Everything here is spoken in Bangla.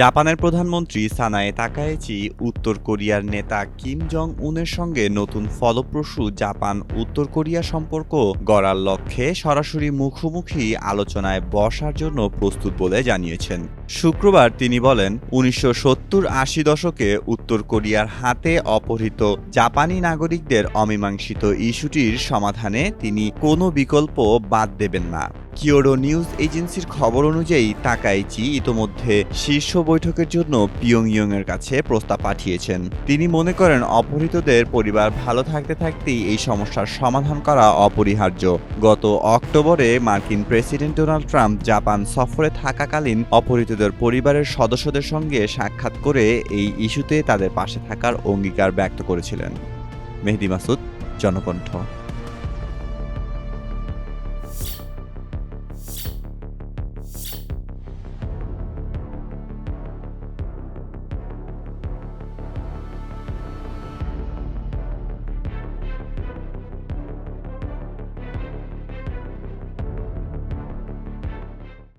জাপানের প্রধানমন্ত্রী সানায়ে তাকায়েচি, উত্তর কোরিয়ার নেতা কিম জং উনের সঙ্গে নতুন ফলপ্রসূ জাপান উত্তর কোরিয়া সম্পর্ক গড়ার লক্ষ্যে সরাসরি মুখোমুখি আলোচনায় বসার জন্য প্রস্তুত বলে জানিয়েছেন। শুক্রবার তিনি বলেন, উনিশশো সত্তর আশি দশকে উত্তর কোরিয়ার হাতে অপহৃত জাপানি নাগরিকদের অমীমাংসিত ইস্যুটির সমাধানে তিনি কোনো বিকল্প বাদ দেবেন না। কিওডো নিউজ এজেন্সির খবর অনুযায়ী তাকাইচি ইতোমধ্যে শীর্ষ বৈঠকের জন্য পিয়ংইয়ং এর কাছে প্রস্তাব পাঠিয়েছেন। তিনি মনে করেন অপহৃতদের পরিবার ভালো থাকতে থাকতেই এই সমস্যার সমাধান করা অপরিহার্য। গত অক্টোবরে মার্কিন প্রেসিডেন্ট ডোনাল্ড ট্রাম্প জাপান সফরে থাকাকালীন অপহৃতদের পরিবারের সদস্যদের সঙ্গে সাক্ষাৎ করে এই ইস্যুতে তাদের পাশে থাকার অঙ্গীকার ব্যক্ত করেছিলেন। মেহেদি মাসুদ, জনকণ্ঠ।